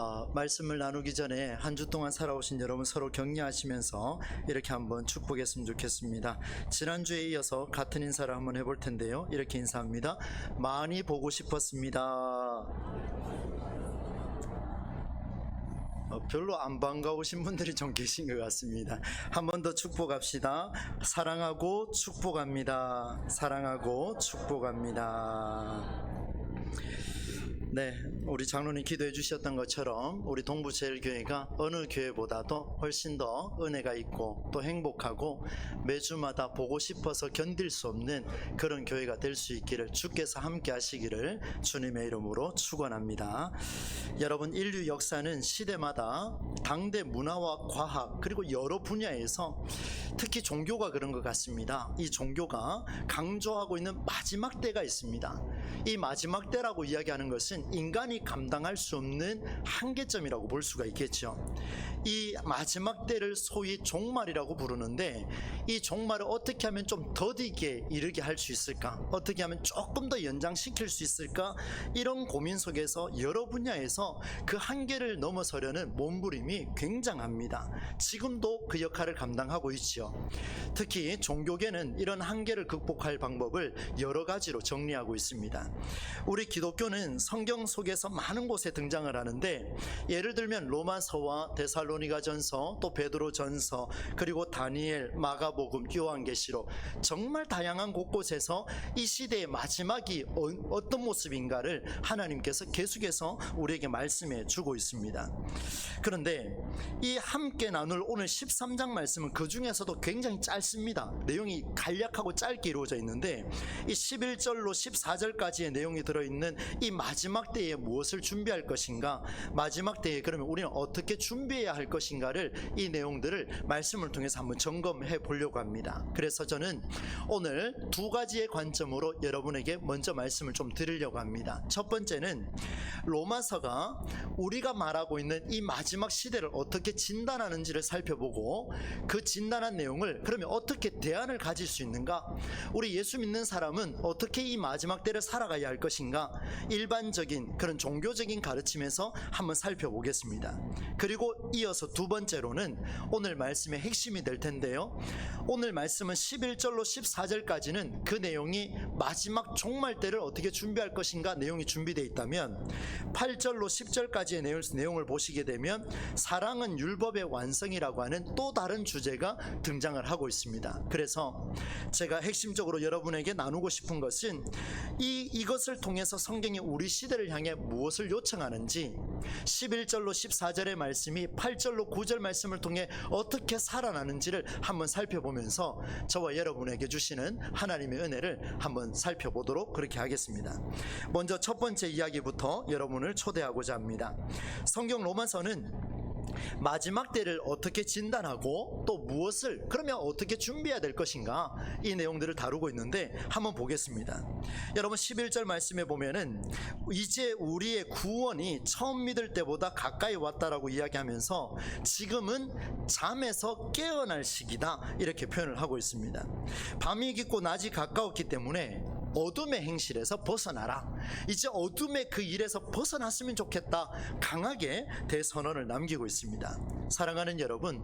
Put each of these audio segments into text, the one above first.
어, 말씀을 나누기 전에 한 주 동안 살아오신 여러분 서로 격려하시면서 이렇게 한번 축복했으면 좋겠습니다. 지난주에 이어서 같은 인사를 한번 해볼 텐데요. 이렇게 인사합니다. 많이 보고 싶었습니다. 어, 별로 안 반가우신 분들이 좀 계신 것 같습니다. 한 번 더 축복합시다. 사랑하고 축복합니다. 사랑하고 축복합니다. 네, 우리 장로님 기도해 주셨던 것처럼 우리 동부제일교회가 어느 교회보다도 훨씬 더 은혜가 있고 또 행복하고 매주마다 보고 싶어서 견딜 수 없는 그런 교회가 될 수 있기를 주께서 함께 하시기를 주님의 이름으로 축원합니다. 여러분 인류 역사는 시대마다 당대 문화와 과학 그리고 여러 분야에서 특히 종교가 그런 것 같습니다. 이 종교가 강조하고 있는 마지막 때가 있습니다. 이 마지막 때라고 이야기하는 것은 인간이 감당할 수 없는 한계점이라고 볼 수가 있겠죠. 이 마지막 때를 소위 종말이라고 부르는데 이 종말을 어떻게 하면 좀 더디게 이르게 할 수 있을까? 어떻게 하면 조금 더 연장시킬 수 있을까? 이런 고민 속에서 여러 분야에서 그 한계를 넘어서려는 몸부림이 굉장합니다. 지금도 그 역할을 감당하고 있죠. 특히 종교계는 이런 한계를 극복할 방법을 여러 가지로 정리하고 있습니다. 우리 기독교는 성경 속에서 많은 곳에 등장을 하는데 예를 들면 로마서와 데살로니가 전서 또 베드로 전서 그리고 다니엘, 마가복음, 요한계시록 정말 다양한 곳곳에서 이 시대의 마지막이 어- 어떤 모습인가를 하나님께서 계속해서 우리에게 말씀해 주고 있습니다. 그런데 이 함께 나눌 오늘 13장 말씀은 그 중에서도 굉장히 짧습니다. 내용이 간략하고 짧게 이루어져 있는데 이 11절로 14절까지의 내용이 들어있는 이 마지막 때에 무엇을 준비할 것인가 마지막 때에 그러면 우리는 어떻게 준비해야 할 것인가를 이 내용들을 말씀을 통해서 한번 점검해 보려고 합니다. 그래서 저는 오늘 두 가지의 관점으로 여러분에게 먼저 말씀을 좀 드리려고 합니다. 첫 번째는 로마서가 우리가 말하고 있는 이 마지막 시대를 어떻게 진단하는지를 살펴보고 그 진단한 내용을 그러면 어떻게 대안을 가질 수 있는가? 우리 예수 믿는 사람은 어떻게 이 마지막 때를 살아가야 할 것인가? 일반적인 그런 종교적인 가르침에서 한번 살펴보겠습니다. 그리고 이어서 두 번째로는 오늘 말씀의 핵심이 될 텐데요. 오늘 말씀은 11절로 14절까지는 그 내용이 마지막 종말 때를 어떻게 준비할 것인가 내용이 준비되어 있다면 8절로 10절까지의 내용, 내용을 보시게 되면 사랑은 율법의 완성이라고 하는 또 다른 주제가 등장을 하고 있습니다. 그래서 제가 핵심적으로 여러분에게 나누고 싶은 것은 이, 이것을 통해서 성경이 우리 시대를 향해 무엇을 요청하는지 11절로 14절의 말씀이 8절로 9절 말씀을 통해 어떻게 살아나는지를 한번 살펴보면서 저와 여러분에게 주시는 하나님의 은혜를 한번 살펴보도록 그렇게 하겠습니다. 먼저 첫 번째 이야기부터 여러분을 초대하고자 합니다. 성경 로마서는 마지막 때를 어떻게 진단하고 또 무엇을 그러면 어떻게 준비해야 될 것인가 이 내용들을 다루고 있는데 한번 보겠습니다. 여러분 11절 말씀에 보면은 이제 우리의 구원이 처음 믿을 때보다 가까이 왔다라고 이야기하면서 지금은 잠에서 깨어날 시기다 이렇게 표현을 하고 있습니다. 밤이 깊고 낮이 가까웠기 때문에 어둠의 행실에서 벗어나라. 이제 어둠의 그 일에서 벗어났으면 좋겠다. 강하게 대선언을 남기고 있습니다. 사랑하는 여러분,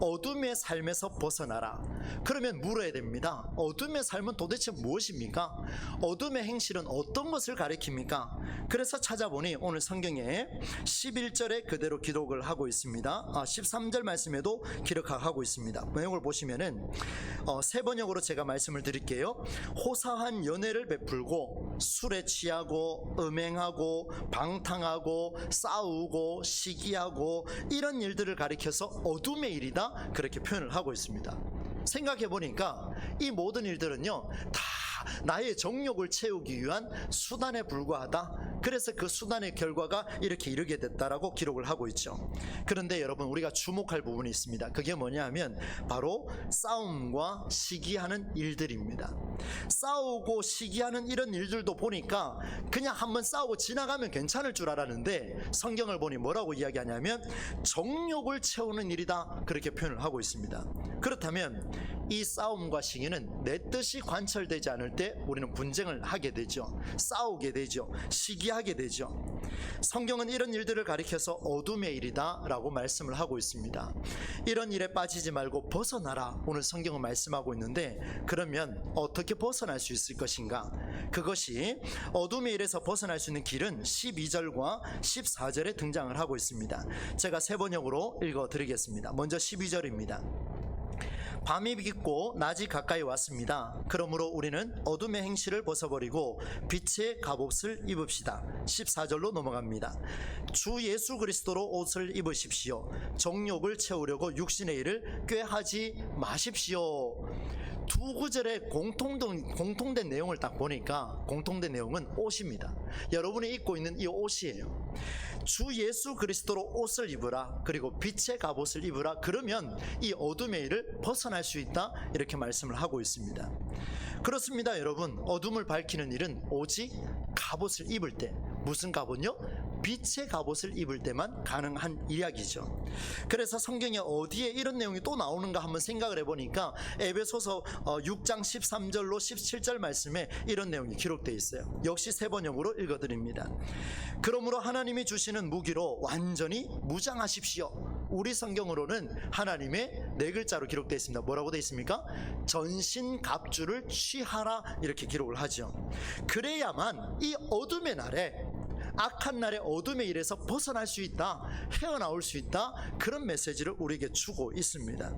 어둠의 삶에서 벗어나라. 그러면 물어야 됩니다. 어둠의 삶은 도대체 무엇입니까? 어둠의 행실은 어떤 것을 가리킵니까? 그래서 찾아보니 오늘 성경에 11절에 그대로 기록을 하고 있습니다. 아, 13절 말씀에도 기록하고 있습니다. 내용을 보시면은 어, 세 번역으로 제가 말씀을 드릴게요. 호사한 연 애를 베풀고 술에 취하고 음행하고 방탕하고 싸우고 시기하고 이런 일들을 가리켜서 어둠의 일이다 그렇게 표현을 하고 있습니다. 생각해 보니까 이 모든 일들은요 다 나의 정욕을 채우기 위한 수단에 불과하다. 그래서 그 수단의 결과가 이렇게 이르게 됐다라고 기록을 하고 있죠. 그런데 여러분 우리가 주목할 부분이 있습니다. 그게 뭐냐면 바로 싸움과 시기하는 일들입니다. 싸우고 시기하는 이런 일들도 보니까 그냥 한번 싸우고 지나가면 괜찮을 줄 알았는데 성경을 보니 뭐라고 이야기하냐면 정욕을 채우는 일이다 그렇게 표현을 하고 있습니다. 그렇다면 이 싸움과 시기는 내 뜻이 관철되지 않을 때 우리는 분쟁을 하게 되죠. 싸우게 되죠. 시기하게 되죠. 성경은 이런 일들을 가리켜서 어둠의 일이다 라고 말씀을 하고 있습니다. 이런 일에 빠지지 말고 벗어나라. 오늘 성경은 말씀하고 있는데 그러면 어떻게 벗어날 수 있을 것인가? 그것이 어둠의 일에서 벗어날 수 있는 길은 12절과 14절에 등장을 하고 있습니다. 제가 세 번역으로 읽어 드리겠습니다. 먼저 12절입니다. 밤이 깊고 낮이 가까이 왔습니다. 그러므로 우리는 어둠의 행실을 벗어버리고 빛의 갑옷을 입읍시다. 14절로 넘어갑니다. 주 예수 그리스도로 옷을 입으십시오. 정욕을 채우려고 육신의 일을 꾀하지 마십시오. 두 구절의 공통된, 공통된 내용을 딱 보니까 공통된 내용은 옷입니다. 여러분이 입고 있는 이 옷이에요. 주 예수 그리스도로 옷을 입으라. 그리고 빛의 갑옷을 입으라. 그러면 이 어둠의 일을 벗어 날수 있다. 이렇게 말씀을 하고 있습니다. 그렇습니다, 여러분. 어둠을 밝히는 일은 오직 갑옷을 입을 때. 무슨 갑옷요? 빛의 갑옷을 입을 때만 가능한 이야기죠. 그래서 성경에 어디에 이런 내용이 또 나오는가 한번 생각을 해보니까 에베소서 어, 6장 13절로 17절 말씀에 이런 내용이 기록되어 있어요. 역시 세 번역으로 읽어드립니다. 그러므로 하나님이 주시는 무기로 완전히 무장하십시오. 우리 성경으로는 하나님의 네 글자로 기록되어 있습니다. 뭐라고 되어 있습니까? 전신 갑주를 취하라 이렇게 기록을 하죠. 그래야만 이 어둠의 날에 악한 날의 어둠의 일에서 벗어날 수 있다, 헤어나올 수 있다, 그런 메시지를 우리에게 주고 있습니다.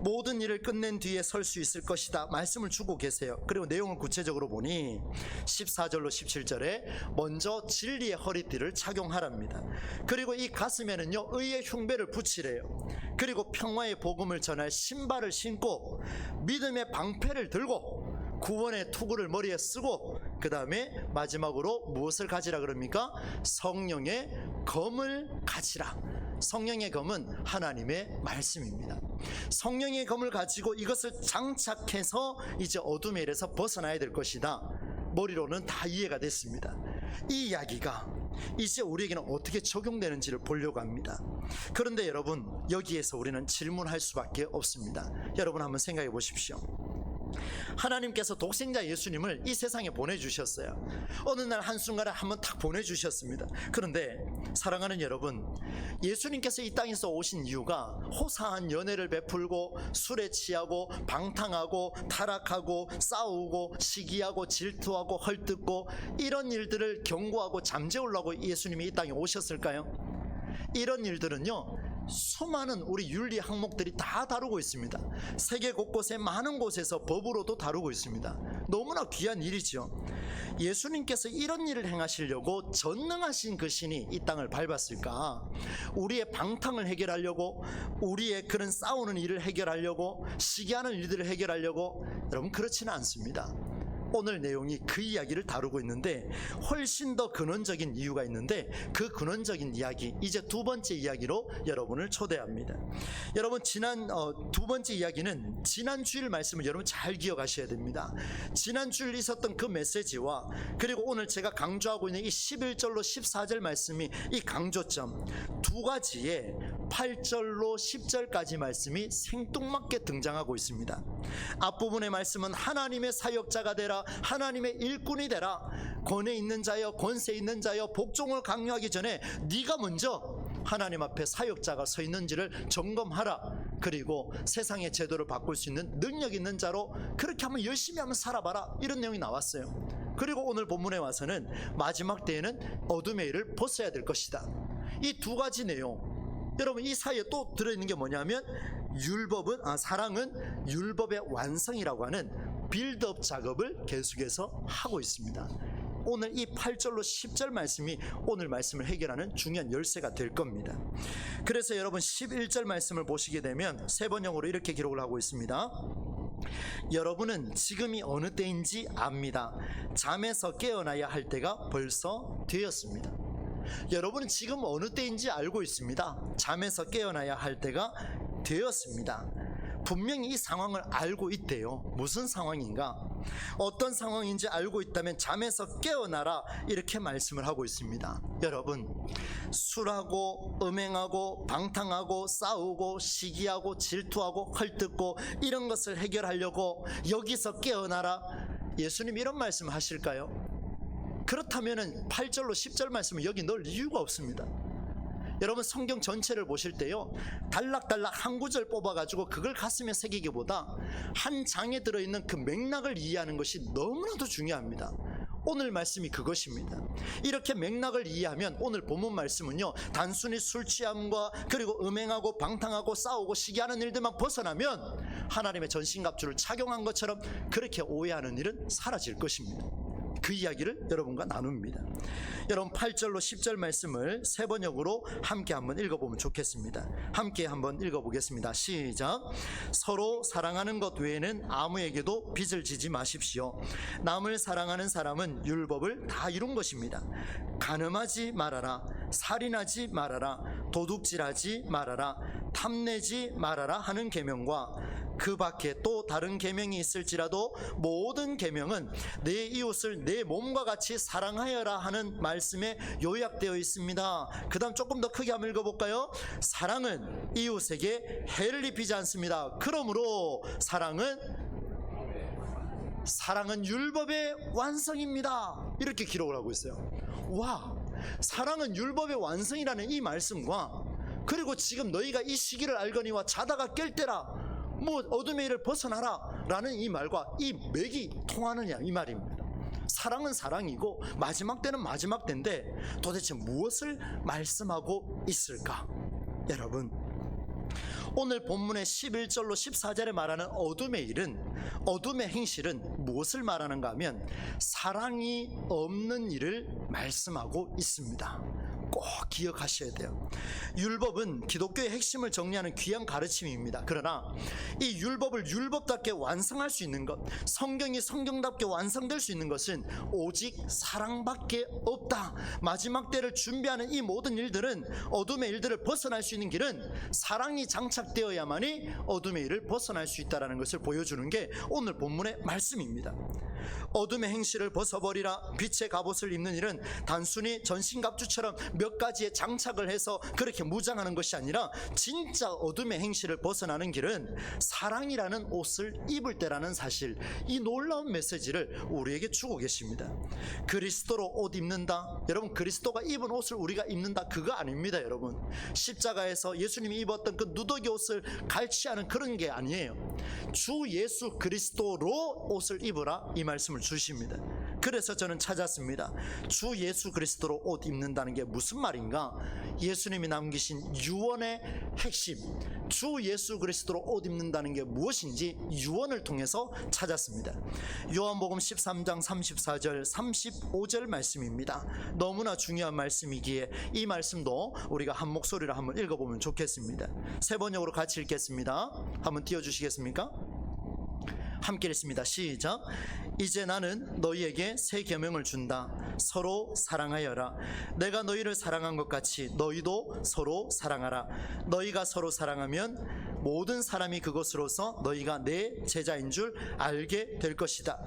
모든 일을 끝낸 뒤에 설 수 있을 것이다, 말씀을 주고 계세요. 그리고 내용을 구체적으로 보니 14절로 17절에 먼저 진리의 허리띠를 착용하랍니다. 그리고 이 가슴에는요, 의의 흉배를 붙이래요. 그리고 평화의 복음을 전할 신발을 신고 믿음의 방패를 들고 구원의 투구를 머리에 쓰고 그 다음에 마지막으로 무엇을 가지라 그럽니까? 성령의 검을 가지라. 성령의 검은 하나님의 말씀입니다. 성령의 검을 가지고 이것을 장착해서 이제 어둠의 일에서 벗어나야 될 것이다. 머리로는 다 이해가 됐습니다. 이 이야기가 이제 우리에게는 어떻게 적용되는지를 보려고 합니다. 그런데 여러분, 여기에서 우리는 질문할 수밖에 없습니다. 여러분 한번 생각해 보십시오. 하나님께서 독생자 예수님을 이 세상에 보내주셨어요. 어느 날 한순간에 한번 탁 보내주셨습니다. 그런데 사랑하는 여러분, 예수님께서 이 땅에서 오신 이유가 호사한 연애를 베풀고 술에 취하고 방탕하고 타락하고 싸우고 시기하고 질투하고 헐뜯고 이런 일들을 경고하고 잠재우려고 예수님이 이 땅에 오셨을까요? 이런 일들은요, 수많은 우리 윤리 항목들이 다 다루고 있습니다. 세계 곳곳에 많은 곳에서 법으로도 다루고 있습니다. 너무나 귀한 일이죠. 예수님께서 이런 일을 행하시려고 전능하신 그 신이 이 땅을 밟았을까? 우리의 방탕을 해결하려고, 우리의 그런 싸우는 일을 해결하려고, 시기하는 일들을 해결하려고, 여러분 그렇지는 않습니다. 오늘 내용이 그 이야기를 다루고 있는데 훨씬 더 근원적인 이유가 있는데 그 근원적인 이야기 이제 두 번째 이야기로 여러분을 초대합니다. 여러분 지난 어, 두 번째 이야기는 지난 주일 말씀을 여러분 잘 기억하셔야 됩니다. 지난 주일 있었던 그 메시지와 그리고 오늘 제가 강조하고 있는 이 11절로 14절 말씀이 이 강조점 두 가지의 8절로 10절까지 말씀이 생뚱맞게 등장하고 있습니다. 앞부분의 말씀은 하나님의 사역자가 되라 하나님의 일꾼이 되라. 권에 있는 자여 권세 있는 자여 복종을 강요하기 전에 네가 먼저 하나님 앞에 사역자가 서 있는지를 점검하라. 그리고 세상의 제도를 바꿀 수 있는 능력 있는 자로 그렇게 하면 열심히 하면 살아봐라. 이런 내용이 나왔어요. 그리고 오늘 본문에 와서는 마지막 때에는 어둠의 일을 벗어야 될 것이다. 이 두 가지 내용. 여러분 이 사이에 또 들어있는 게 뭐냐면 율법은 아 사랑은 율법의 완성이라고 하는 빌드업 작업을 계속해서 하고 있습니다. 오늘 이 8절로 10절 말씀이 오늘 말씀을 해결하는 중요한 열쇠가 될 겁니다. 그래서 여러분 11절 말씀을 보시게 되면 세 번역으로 이렇게 기록을 하고 있습니다. 여러분은 지금이 어느 때인지 압니다. 잠에서 깨어나야 할 때가 벌써 되었습니다. 여러분은 지금 어느 때인지 알고 있습니다. 잠에서 깨어나야 할 때가 되었습니다. 분명히 이 상황을 알고 있대요. 무슨 상황인가? 어떤 상황인지 알고 있다면 잠에서 깨어나라 이렇게 말씀을 하고 있습니다. 여러분, 술하고 음행하고 방탕하고 싸우고 시기하고 질투하고 헐뜯고 이런 것을 해결하려고 여기서 깨어나라. 예수님 이런 말씀 하실까요? 그렇다면은 8절로 10절 말씀을 여기 넣을 이유가 없습니다. 여러분 성경 전체를 보실 때요 단락단락 한 구절 뽑아가지고 그걸 가슴에 새기기보다 한 장에 들어있는 그 맥락을 이해하는 것이 너무나도 중요합니다. 오늘 말씀이 그것입니다. 이렇게 맥락을 이해하면 오늘 본문 말씀은요 단순히 술 취함과 그리고 음행하고 방탕하고 싸우고 시기하는 일들만 벗어나면 하나님의 전신갑주를 착용한 것처럼 그렇게 오해하는 일은 사라질 것입니다. 그 이야기를 여러분과 나눕니다. 여러분 8절로 10절 말씀을 세 번역으로 함께 한번 읽어보면 좋겠습니다. 함께 한번 읽어보겠습니다. 시작. 서로 사랑하는 것 외에는 아무에게도 빚을 지지 마십시오. 남을 사랑하는 사람은 율법을 다 이룬 것입니다. 간음하지 말아라. 살인하지 말아라. 도둑질하지 말아라. 탐내지 말아라 하는 계명과 그 밖에 또 다른 계명이 있을지라도 모든 계명은 내 이웃을 내 몸과 같이 사랑하여라 하는 말 씀에 요약되어 있습니다. 그 다음 조금 더 크게 한번 읽어볼까요? 사랑은 이웃에게 해를 입히지 않습니다. 그러므로 사랑은 사랑은 율법의 완성입니다. 이렇게 기록을 하고 있어요. 와, 사랑은 율법의 완성이라는 이 말씀과 그리고 지금 너희가 이 시기를 알거니와 자다가 깰 때라 뭐 어둠의 일을 벗어나라 라는 이 말과 이 맥이 통하느냐 이 말입니다. 사랑은 사랑이고 마지막 때는 마지막 때인데 도대체 무엇을 말씀하고 있을까? 여러분 오늘 본문의 11절로 14절에 말하는 어둠의 일은 어둠의 행실은 무엇을 말하는가 하면 사랑이 없는 일을 말씀하고 있습니다. 꼭 기억하셔야 돼요. 율법은 기독교의 핵심을 정리하는 귀한 가르침입니다. 그러나 이 율법을 율법답게 완성할 수 있는 것, 성경이 성경답게 완성될 수 있는 것은 오직 사랑밖에 없다. 마지막 때를 준비하는 이 모든 일들은 어둠의 일들을 벗어날 수 있는 길은 사랑이 장착 되어야만이 어둠의 일을 벗어날 수 있다는 것을 보여주는 게 오늘 본문의 말씀입니다. 어둠의 행실을 벗어버리라 빛의 갑옷을 입는 일은 단순히 전신갑주처럼 몇 가지의 장착을 해서 그렇게 무장하는 것이 아니라 진짜 어둠의 행실을 벗어나는 길은 사랑이라는 옷을 입을 때라는 사실 이 놀라운 메시지를 우리에게 주고 계십니다. 그리스도로 옷 입는다. 여러분 그리스도가 입은 옷을 우리가 입는다. 그거 아닙니다 여러분. 십자가에서 예수님이 입었던 그 누더 기 옷을 갈취하는 그런 게 아니에요 주 예수 그리스도로 옷을 입으라 이 말씀을 주십니다. 그래서 저는 찾았습니다. 주 예수 그리스도로 옷 입는다는 게 무슨 말인가? 예수님이 남기신 유언의 핵심, 주 예수 그리스도로 옷 입는다는 게 무엇인지 유언을 통해서 찾았습니다. 요한복음 13장 34절, 35절 말씀입니다. 너무나 중요한 말씀이기에 이 말씀도 우리가 한 목소리로 한번 읽어보면 좋겠습니다. 세 번역으로 같이 읽겠습니다. 한번 띄워주시겠습니까? 함께 읽습니다. 시작. 이제 나는 너희에게 새 계명을 준다. 서로 사랑하여라. 내가 너희를 사랑한 것 같이 너희도 서로 사랑하라. 너희가 서로 사랑하면 모든 사람이 그것으로서 너희가 내 제자인 줄 알게 될 것이다.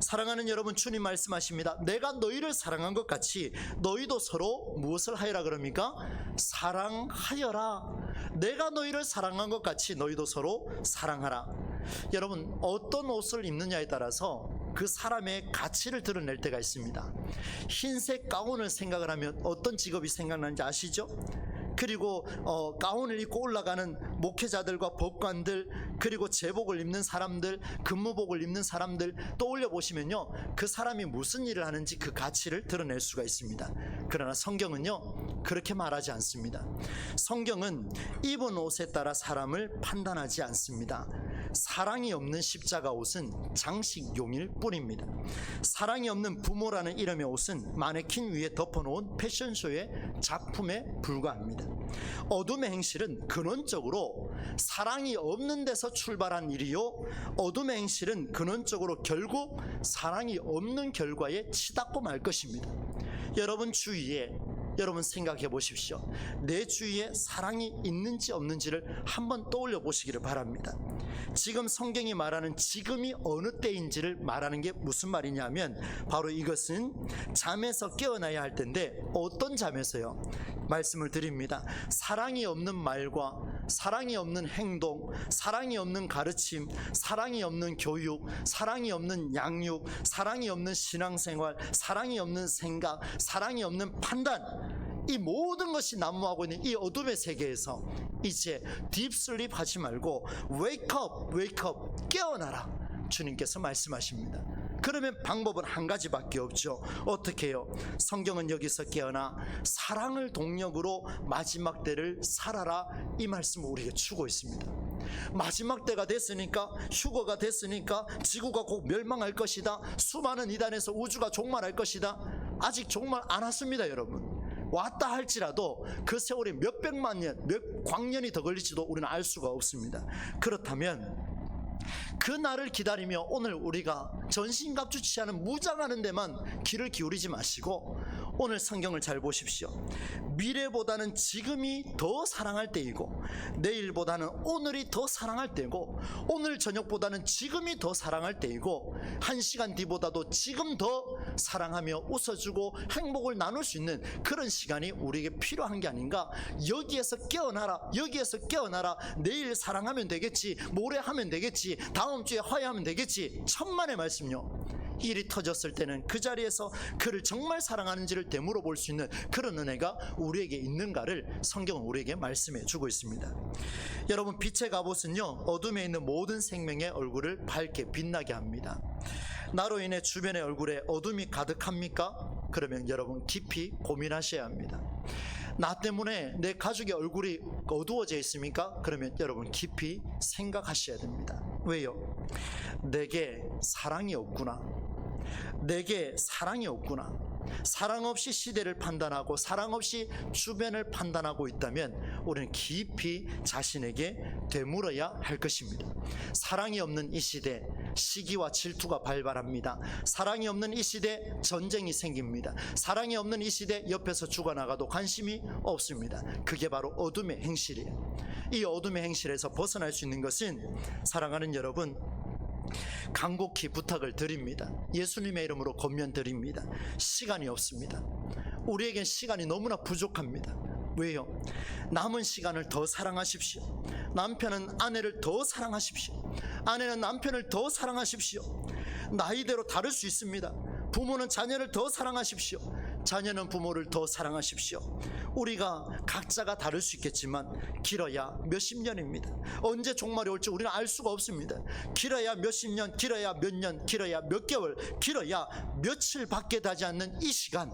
사랑하는 여러분 주님 말씀하십니다. 내가 너희를 사랑한 것 같이 너희도 서로 무엇을 하여라 그럽니까? 사랑하여라. 내가 너희를 사랑한 것 같이 너희도 서로 사랑하라. 여러분 어떤 옷을 입느냐에 따라서 그 사람의 가치를 드러낼 때가 있습니다. 흰색 가운을 생각을 하면 어떤 직업이 생각나는지 아시죠? 그리고 어, 가운을 입고 올라가는 목회자들과 법관들 그리고 제복을 입는 사람들 근무복을 입는 사람들 떠올려 보시면요 그 사람이 무슨 일을 하는지 그 가치를 드러낼 수가 있습니다. 그러나 성경은요 그렇게 말하지 않습니다. 성경은 입은 옷에 따라 사람을 판단하지 않습니다. 사랑이 없는 십자가 옷은 장식용일 뿐입니다. 사랑이 없는 부모라는 이름의 옷은 마네킹 위에 덮어놓은 패션쇼의 작품에 불과합니다 어둠의 행실은 근원적으로 사랑이 없는 데서 출발한 일이요. 어둠의 행실은 근원적으로 결국 사랑이 없는 결과에 치닫고 말 것입니다. 여러분 주위에 여러분 생각해 보십시오. 내 주위에 사랑이 있는지 없는지를 한번 떠올려 보시기를 바랍니다. 지금 성경이 말하는 지금이 어느 때인지를 말하는 게 무슨 말이냐면 바로 이것은 잠에서 깨어나야 할 텐데 어떤 잠에서요? 말씀을 드립니다. 사랑이 없는 말과 사랑이 없는 행동, 사랑이 없는 가르침, 사랑이 없는 교육, 사랑이 없는 양육, 사랑이 없는 신앙생활, 사랑이 없는 생각, 사랑이 없는 판단, 이 모든 것이 난무하고 있는 이 어둠의 세계에서 이제 딥슬립 하지 말고 웨이크업, 웨이크업, 깨어나라. 주님께서 말씀하십니다. 그러면 방법은 한 가지밖에 없죠. 어떻게 해요? 성경은 여기서 깨어나 사랑을 동력으로 마지막 때를 살아라 이 말씀을 우리에게 주고 있습니다. 마지막 때가 됐으니까 휴거가 됐으니까 지구가 곧 멸망할 것이다. 수많은 이단에서 우주가 종말할 것이다. 아직 종말 안 왔습니다, 여러분. 왔다 할지라도 그 세월이 몇 백만 년, 몇 광년이 더 걸릴지도 우리는 알 수가 없습니다. 그렇다면 그 날을 기다리며 오늘 우리가 전신갑주치 않은 무장하는 데만 귀를 기울이지 마시고 오늘 성경을 잘 보십시오. 미래보다는 지금이 더 사랑할 때이고 내일보다는 오늘이 더 사랑할 때고 오늘 저녁보다는 지금이 더 사랑할 때이고 한 시간 뒤보다도 지금 더 사랑하며 웃어주고 행복을 나눌 수 있는 그런 시간이 우리에게 필요한 게 아닌가 여기에서 깨어나라 여기에서 깨어나라 내일 사랑하면 되겠지 모레 하면 되겠지 다음 주에 화해하면 되겠지 천만의 말씀요 일이 터졌을 때는 그 자리에서 그를 정말 사랑하는지를 되물어 볼 수 있는 그런 은혜가 우리에게 있는가를 성경은 우리에게 말씀해 주고 있습니다. 여러분 빛의 갑옷은요 어둠에 있는 모든 생명의 얼굴을 밝게 빛나게 합니다. 나로 인해 주변의 얼굴에 어둠이 가득합니까? 그러면 여러분 깊이 고민하셔야 합니다. 나 때문에 내 가족의 얼굴이 어두워져 있습니까? 그러면 여러분 깊이 생각하셔야 됩니다. 왜요? 내게 사랑이 없구나. 내게 사랑이 없구나. 사랑 없이 시대를 판단하고 사랑 없이 주변을 판단하고 있다면 우리는 깊이 자신에게 되물어야 할 것입니다. 사랑이 없는 이 시대 시기와 질투가 발발합니다. 사랑이 없는 이 시대 전쟁이 생깁니다. 사랑이 없는 이 시대 옆에서 죽어나가도 관심이 없습니다. 그게 바로 어둠의 행실이에요. 이 어둠의 행실에서 벗어날 수 있는 것은 사랑하는 여러분 간곡히 부탁을 드립니다. 예수님의 이름으로 권면 드립니다. 시간이 없습니다. 우리에겐 시간이 너무나 부족합니다. 왜요? 남은 시간을 더 사랑하십시오. 남편은 아내를 더 사랑하십시오. 아내는 남편을 더 사랑하십시오. 나이대로 다를 수 있습니다. 부모는 자녀를 더 사랑하십시오. 자녀는 부모를 더 사랑하십시오. 우리가 각자가 다를 수 있겠지만 길어야 몇십 년입니다. 언제 종말이 올지 우리는 알 수가 없습니다. 길어야 몇십 년, 길어야 몇 년, 길어야 몇 개월, 길어야 며칠밖에 되지 않는 이 시간.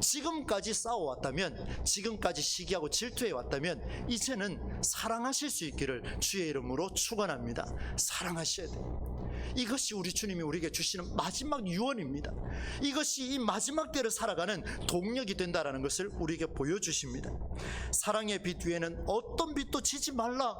지금까지 싸워왔다면, 지금까지 시기하고 질투해 왔다면, 이제는 사랑하실 수 있기를 주의 이름으로 축원합니다. 사랑하셔야 돼요. 이것이 우리 주님이 우리에게 주시는 마지막 유언입니다. 이것이 이 마지막 때를 살아가는 동력이 된다라는 것을 우리에게 보여주십니다. 사랑의 빛 위에는 어떤 빛도 지지 말라.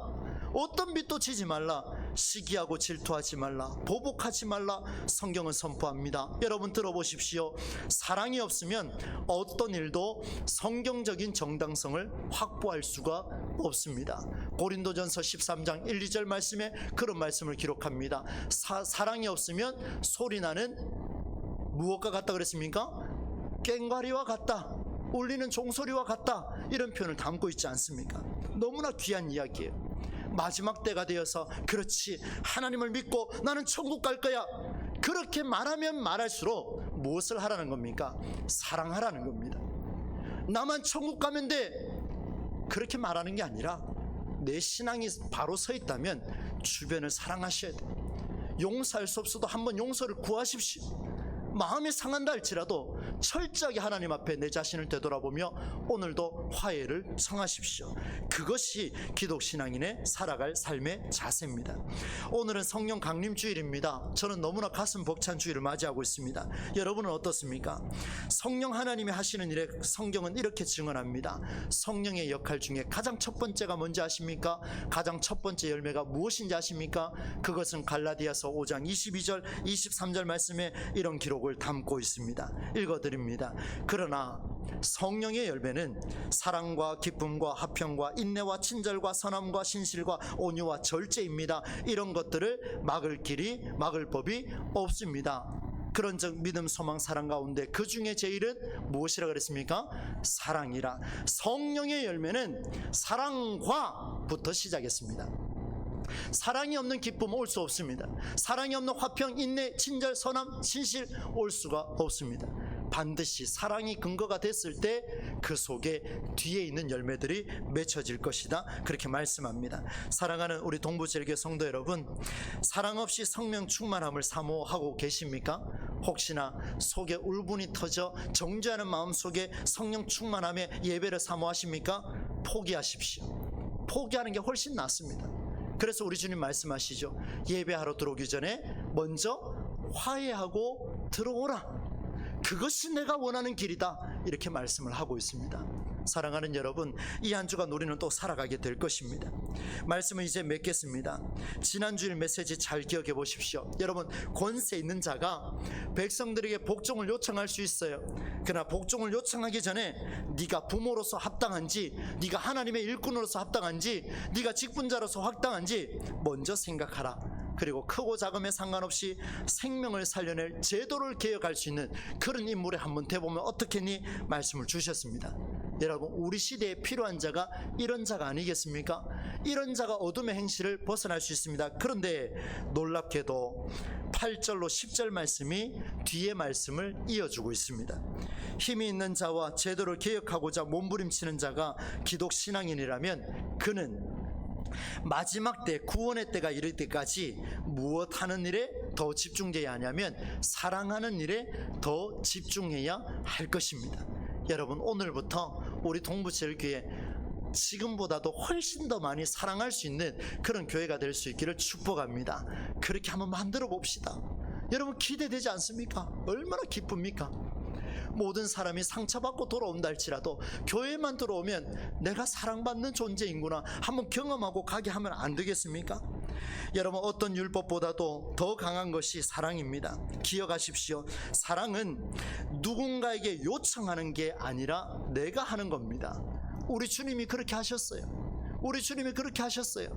어떤 빛도 지지 말라. 시기하고 질투하지 말라. 보복하지 말라. 성경은 선포합니다. 여러분 들어보십시오. 사랑이 없으면 어떤 일도 성경적인 정당성을 확보할 수가 없습니다. 고린도전서 13장 1, 2절 말씀에 그런 말씀을 기록합니다. 사, 사랑이 없으면 소리나는 무엇과 같다 그랬습니까? 꽹과리와 같다. 울리는 종소리와 같다. 이런 표현을 담고 있지 않습니까? 너무나 귀한 이야기예요. 마지막 때가 되어서 그렇지 하나님을 믿고 나는 천국 갈 거야. 그렇게 말하면 말할수록 무엇을 하라는 겁니까? 사랑하라는 겁니다. 나만 천국 가면 돼. 그렇게 말하는 게 아니라 내 신앙이 바로 서 있다면 주변을 사랑하셔야 돼. 용서할 수 없어도 한번 용서를 구하십시오. 마음이 상한다 할지라도 철저하게 하나님 앞에 내 자신을 되돌아보며 오늘도 화해를 청하십시오. 그것이 기독신앙인의 살아갈 삶의 자세입니다. 오늘은 성령 강림 주일입니다. 저는 너무나 가슴 벅찬 주일을 맞이하고 있습니다. 여러분은 어떻습니까? 성령 하나님이 하시는 일에 성경은 이렇게 증언합니다. 성령의 역할 중에 가장 첫 번째가 뭔지 아십니까? 가장 첫 번째 열매가 무엇인지 아십니까? 그것은 갈라디아서 5장 22절, 23절 말씀에 이런 기록을 담고 있습니다. 읽어드립니다. 그러나 성령의 열매는 사랑과 기쁨과 화평과 인내와 친절과 선함과 신실과 온유와 절제입니다. 이런 것들을 막을 길이 막을 법이 없습니다. 그런즉 믿음, 소망, 사랑 가운데 그 중에 제일은 무엇이라 그랬습니까? 사랑이라. 성령의 열매는 사랑과부터 시작했습니다. 사랑이 없는 기쁨 올 수 없습니다. 사랑이 없는 화평, 인내, 친절, 선함, 신실 올 수가 없습니다. 반드시 사랑이 근거가 됐을 때 그 속에 뒤에 있는 열매들이 맺혀질 것이다. 그렇게 말씀합니다. 사랑하는 우리 동부절교 성도 여러분, 사랑 없이 성령 충만함을 사모하고 계십니까? 혹시나 속에 울분이 터져 정죄하는 마음 속에 성령 충만함에 예배를 사모하십니까? 포기하십시오. 포기하는 게 훨씬 낫습니다. 그래서 우리 주님 말씀하시죠. 예배하러 들어오기 전에 먼저 화해하고 들어오라. 그것이 내가 원하는 길이다. 이렇게 말씀을 하고 있습니다. 사랑하는 여러분, 이 한 주간 우리는 또 살아가게 될 것입니다. 말씀을 이제 맺겠습니다. 지난주일 메시지 잘 기억해 보십시오. 여러분, 권세 있는 자가 백성들에게 복종을 요청할 수 있어요. 그러나 복종을 요청하기 전에 네가 부모로서 합당한지, 네가 하나님의 일꾼으로서 합당한지, 네가 직분자로서 합당한지 먼저 생각하라. 그리고 크고 작음에 상관없이 생명을 살려낼 제도를 개혁할 수 있는 그런 인물에 한번 돼보면 어떻겠니? 말씀을 주셨습니다. 여러분, 우리 시대에 필요한 자가 이런 자가 아니겠습니까? 이런 자가 어둠의 행실을 벗어날 수 있습니다. 그런데 놀랍게도 8절로 10절 말씀이 뒤에 말씀을 이어주고 있습니다. 힘이 있는 자와 제도를 개혁하고자 몸부림치는 자가 기독 신앙인이라면 그는 마지막 때 구원의 때가 이를 때까지 무엇 하는 일에 더 집중돼야 하냐면 사랑하는 일에 더 집중해야 할 것입니다. 여러분 오늘부터 우리 동부제일교회 지금보다도 훨씬 더 많이 사랑할 수 있는 그런 교회가 될 수 있기를 축복합니다. 그렇게 한번 만들어 봅시다. 여러분 기대되지 않습니까? 얼마나 기쁩니까? 모든 사람이 상처받고 돌아온다 할지라도 교회만 들어오면 내가 사랑받는 존재인구나 한번 경험하고 가게 하면 안 되겠습니까? 여러분 어떤 율법보다도 더 강한 것이 사랑입니다. 기억하십시오. 사랑은 누군가에게 요청하는 게 아니라 내가 하는 겁니다. 우리 주님이 그렇게 하셨어요. 우리 주님이 그렇게 하셨어요.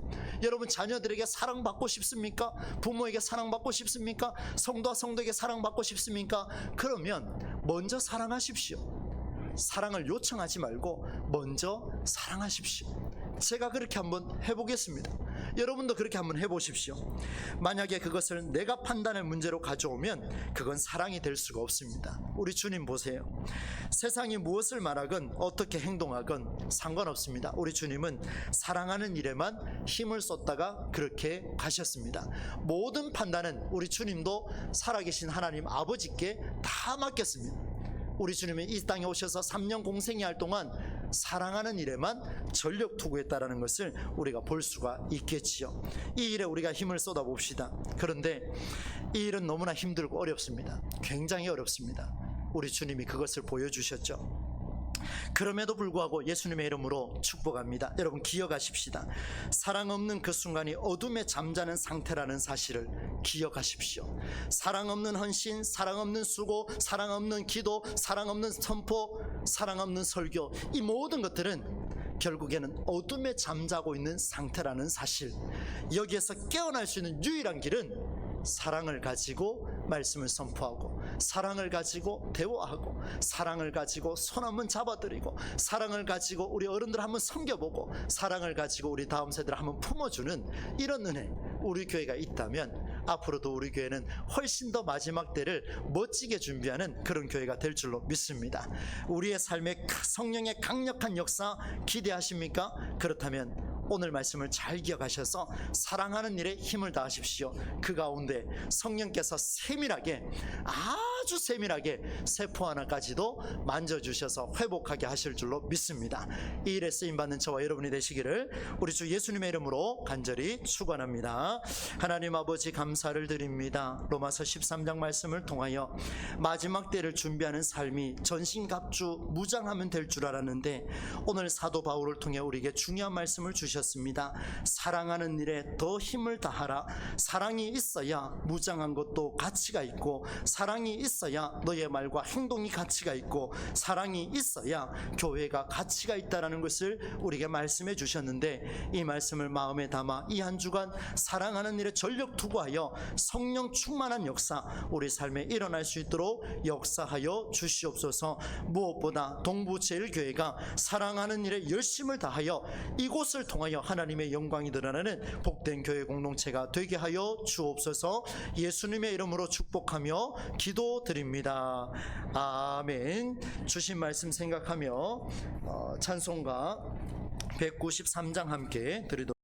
여러분 자녀들에게 사랑받고 싶습니까? 부모에게 사랑받고 싶습니까? 성도와 성도에게 사랑받고 싶습니까? 그러면 먼저 사랑하십시오. 사랑을 요청하지 말고 먼저 사랑하십시오. 제가 그렇게 한번 해보겠습니다. 여러분도 그렇게 한번 해보십시오. 만약에 그것을 내가 판단의 문제로 가져오면 그건 사랑이 될 수가 없습니다. 우리 주님 보세요. 세상이 무엇을 말하건 어떻게 행동하건 상관없습니다. 우리 주님은 사랑하는 일에만 힘을 쏟다가 그렇게 가셨습니다. 모든 판단은 우리 주님도 살아계신 하나님 아버지께 다 맡겼습니다. 우리 주님이 이 땅에 오셔서 3년 공생이 할 동안 사랑하는 일에만 전력 투구했다라는 것을 우리가 볼 수가 있겠지요. 이 일에 우리가 힘을 쏟아 봅시다. 그런데 이 일은 너무나 힘들고 어렵습니다. 굉장히 어렵습니다. 우리 주님이 그것을 보여주셨죠. 그럼에도 불구하고 예수님의 이름으로 축복합니다. 여러분 기억하십시다. 사랑 없는 그 순간이 어둠에 잠자는 상태라는 사실을 기억하십시오. 사랑 없는 헌신, 사랑 없는 수고, 사랑 없는 기도, 사랑 없는 선포, 사랑 없는 설교 이 모든 것들은 결국에는 어둠에 잠자고 있는 상태라는 사실. 여기에서 깨어날 수 있는 유일한 길은 사랑을 가지고 말씀을 선포하고 사랑을 가지고 대화하고 사랑을 가지고 손 한번 잡아드리고 사랑을 가지고 우리 어른들 한번 섬겨보고 사랑을 가지고 우리 다음 세대를 한번 품어주는 이런 은혜 우리 교회가 있다면 앞으로도 우리 교회는 훨씬 더 마지막 때를 멋지게 준비하는 그런 교회가 될 줄로 믿습니다. 우리의 삶에 성령의 강력한 역사 기대하십니까? 그렇다면 오늘 말씀을 잘 기억하셔서 사랑하는 일에 힘을 다하십시오. 그 가운데 성령께서 세밀하게 아주 세밀하게 세포 하나까지도 만져주셔서 회복하게 하실 줄로 믿습니다. 이 일에 쓰임 받는 저와 여러분이 되시기를 우리 주 예수님의 이름으로 간절히 축원합니다. 하나님 아버지 감사를 드립니다. 로마서 13장 말씀을 통하여 마지막 때를 준비하는 삶이 전신갑주 무장하면 될 줄 알았는데 오늘 사도 바울을 통해 우리에게 중요한 말씀을 주 셨습니다. 사랑하는 일에 더 힘을 다하라. 사랑이 있어야 무장한 것도 가치가 있고 사랑이 있어야 너의 말과 행동이 가치가 있고 사랑이 있어야 교회가 가치가 있다라는 것을 우리에게 말씀해 주셨는데 이 말씀을 마음에 담아 이 한 주간 사랑하는 일에 전력 투구하여 성령 충만한 역사 우리 삶에 일어날 수 있도록 역사하여 주시옵소서 무엇보다 동부 제일교회가 사랑하는 일에 열심을 다하여 이곳을 통 하여 하나님의 영광이 드러나는 복된 교회 공동체가 되게 하여 주옵소서. 예수님의 이름으로 축복하며 기도드립니다. 아멘. 주신 말씀 생각하며 어, 찬송가 193장 함께 드리도록